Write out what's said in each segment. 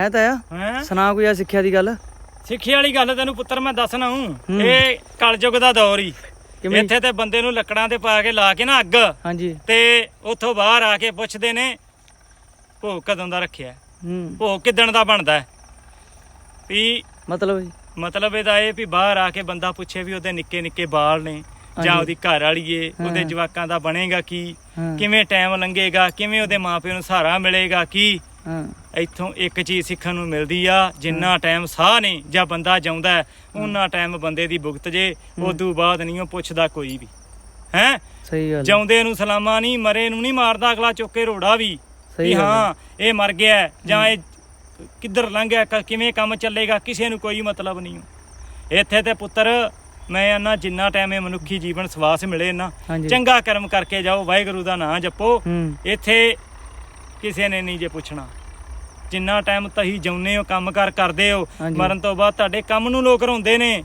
ਹੈ ਤਾਂ ਆ ਸੁਣਾ ਕੋਈ ਆ ਸਿੱਖਿਆ ਦੀ ਗੱਲ? ਸਿੱਖਿਆ ਵਾਲੀ ਗੱਲ ਤੈਨੂੰ ਪੁੱਤਰ ਮੈਂ ਦੱਸਣਾ ਹੂੰ। ਇਹ ਕਲਯੁਗ ਦਾ ਦੌਰ ਹੀ ਇੱਥੇ ਤੇ ਬੰਦੇ ਨੂੰ ਲੱਕੜਾਂ ਤੇ ਪਾ ਕੇ ਲਾ ਕੇ ਨਾ ਅੱਗ। ਹਾਂਜੀ। ਤੇ ਉੱਥੋਂ ਬਾਹਰ ਆ ਕੇ ਪੁੱਛਦੇ ਨੇ ਭੋਗ ਕਦੋਂ ਦਾ ਰੱਖਿਆ? ਹੂੰ। ਭੋਗ ਕਿਦਣ ਦਾ ਬਣਦਾ? ਵੀ ਮਤਲਬ ਜੀ? ਮਤਲਬ ਇਹਦਾ ਇਹ ਵੀ ਬਾਹਰ ਆ ਕੇ ਬੰਦਾ ਪੁੱਛੇ ਵੀ ਉਹਦੇ ਨਿੱਕੇ ਨਿੱਕੇ ਬਾਲ ਨੇ ਜਾਂ। ਉਹਦੀ ਘਰ ਵਾਲੀ ਏ ਉਹਦੇ। ਜਵਾਕਾਂ ਦਾ ਬਣੇਗਾ ਕੀ? ਕਿਵੇਂ ਟਾਈਮ ਲੰਘੇਗਾ? ਕਿਵੇਂ ਉਹਦੇ ਮਾਪਿਆਂ ਨੂੰ ਸਹਾਰਾ ਮਿਲੇਗਾ ਕੀ? ਹਾਂ। ਇੱਥੋਂ ਇੱਕ ਚੀਜ਼ ਸਿੱਖਣ ਨੂੰ ਮਿਲਦੀ ਆ ਜਿੰਨਾ ਟਾਈਮ ਸਾਹ ਨੇ ਜਾਂ ਬੰਦਾ ਜਾਉਂਦਾ ਉਹਨਾਂ ਟਾਈਮ ਬੰਦੇ ਦੀ ਭੁਗਤ ਜੇ ਉਦੋਂ ਬਾਅਦ ਨਹੀਂ ਉਹ ਪੁੱਛਦਾ ਕੋਈ ਵੀ। ਹੈ? ਸਹੀ ਗੱਲ। ਜਾਉਂਦੇ ਨੂੰ ਸਲਾਮਾਂ ਨਹੀਂ ਮਰੇ ਨੂੰ ਨਹੀਂ ਮਾਰਦਾ ਅਗਲਾ ਚੁੱਕ ਕੇ ਰੋੜਾ ਵੀ। ਵੀ ਹੈ। ਇਹ ਮਰ ਗਿਆ ਜਾਂ ਇਹ ਕਿੱਧਰ ਲੰਘਿਆ ਕਿਵੇਂ ਕੰਮ ਚੱਲੇਗਾ ਕਿਸੇ ਨੂੰ ਕੋਈ ਮਤਲਬ ਨਹੀਂ। ਇੱਥੇ ਤੇ ਪੁੱਤਰ ਮੈਂ ਆਨਾ ਜਿੰਨਾ ਟਾਈਮ ਇਹ ਮਨੁੱਖੀ ਜੀਵਨ ਸਵਾਸ ਮਿਲੇ ਨਾ ਚੰਗਾ ਕਰਮ ਕਰਕੇ ਜਾਓ ਵਾਹਿਗੁਰੂ ਦਾ ਨਾਮ ਜਪੋ। ਇੱਥੇ ਕਿਸੇ ਨੇ ਨਹੀਂ ਜੇ ਪੁੱਛਣਾ। ਜਿੰਨਾ ਟਾਈਮ ਤੁਸੀਂ ਜਾਉਂਦੇ ਹੋ ਕੰਮ ਕਾਰ ਕਰਦੇ ਹੋ ਹਾਂਜੀ। ਮਰਨ ਤੋਂ ਬਾਅਦ ਤੁਹਾਡੇ ਕੰਮ ਨੂੰ ਲੋਕ ਰੋਂਦੇ ਨੇ।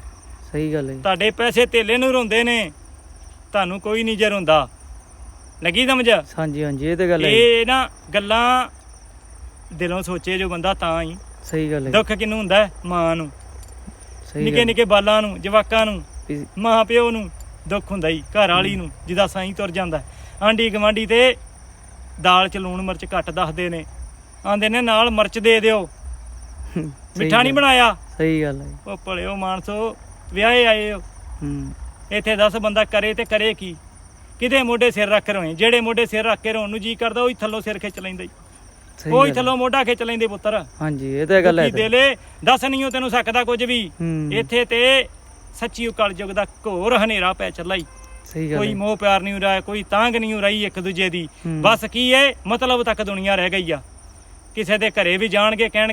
ਸਹੀ ਗੱਲ ਹੈ ਜੀ। ਤੁਹਾਡੇ ਪੈਸੇ ਧੇਲੇ ਨੂੰ ਰੋਂਦੇ ਨੇ। ਤੁਹਾਨੂੰ ਕੋਈ ਨਹੀਂ ਜੇ ਰੋਂਦਾ। ਲੱਗੀ ਸਮਝ? ਹਾਂਜੀ ਹਾਂਜੀ ਇਹ ਤੇ ਗੱਲ ਹੈ ਜੀ। ਇਹ ਨਾ ਗੱਲਾਂ ਦਿਲੋਂ ਸੋਚੇ ਜੋ ਬੰਦਾ ਤਾਂ ਹੀ। ਸਹੀ ਗੱਲ ਹੈ ਦੁੱਖ ਕਿਨੂੰ ਹੁੰਦਾ ਹੈ? ਮਾਂ ਨੂੰ। ਸਹੀ ਨਿੱਕੇ ਗੱਲ ਨਿੱਕੇ ਬਾਲਾਂ ਨੂੰ ਜਵਾਕਾਂ ਨੂੰ ਵੀ- ਮਾਂ ਪਿਓ ਨੂੰ ਦੁੱਖ ਹੁੰਦਾ ਹੀ ਘਰ ਵਾਲੀ ਨੂੰ ਜਿਹਦਾ ਸਾਈਂ ਤੁਰ ਜਾਂਦਾ ਆਂਢੀ ਗਵਾਂਢੀ ਤੇ ਦਾਲ ਚ ਲੂਣ ਮਿਰਚ ਘੱਟ ਦੱਸਦੇ ਨੇ। ਆਂਦੇ ਨੇ ਨਾਲ ਮਿਰਚ ਦੇ ਦਿਓ। ਮਿੱਠਾ ਨਹੀਂ ਬਣਾਇਆ? ਸਹੀ ਗੱਲ ਹੈ। ਉਹ ਭਲਿਓ ਮਾਨਸੋ ਵਿਆਹੇ ਆਏ ਹੋ। ਹੂੰ। ਇੱਥੇ 10 ਬੰਦਾ ਕਰੇ ਤੇ ਕਰੇ ਕੀ? ਕਿਤੇ ਮੋਢੇ ਸਿਰ ਰੱਖ ਰੋਏ ਜਿਹੜੇ ਮੋਢੇ ਸਿਰ ਰੱਖ ਕੇ ਰੋਣ ਨੂੰ ਜੀ ਕਰਦਾ ਉਹ ਹੀ ਥੱਲੋਂ ਸਿਰ ਖਿੱਚ ਲੈਂਦਾ ਉਹ ਹੀ ਹੈ। ਥੱਲੋਂ ਮੋਢਾ ਖਿੱਚ ਲੈਂਦੇ ਪੁੱਤਰ। ਹਾਂਜੀ ਇਹ ਤਾਂ ਗੱਲ ਹੈ ਦੁਖੀ ਦਿਲੇ? ਦੱਸ ਨਹੀਂ ਤੈਨੂੰ ਸਕਦਾ ਕੁਝ ਵੀ। ਹੂੰ। ਇੱਥੇ ਤੇ ਸੱਚੀ ਕਲਯੁਗ ਦਾ ਘੋਰ ਹਨੇਰਾ ਪੈ ਚੱਲਾ ਈ ਸਹੀ ਗੱਲ ਕੋਈ ਹੈ ਮੋਹ ਪਿਆਰ ਨਹੀਂ ਰਿਹਾ ਕੋਈ ਤਾਂਗ ਨਹੀਂ ਰਹੀ ਇੱਕ ਦੂਜੇ ਦੀ। ਹੂੰ। ਬਸ ਕੀ ਏ ਮਤਲਬ ਤੱਕ ਦੁਨੀਆ ਰਹਿ ਗਈ ਆ। ਕਿਸੇ ਦੇ ਘਰੇ ਵੀ ਜਾਣਗੇ ਕਹਿਣਗੇ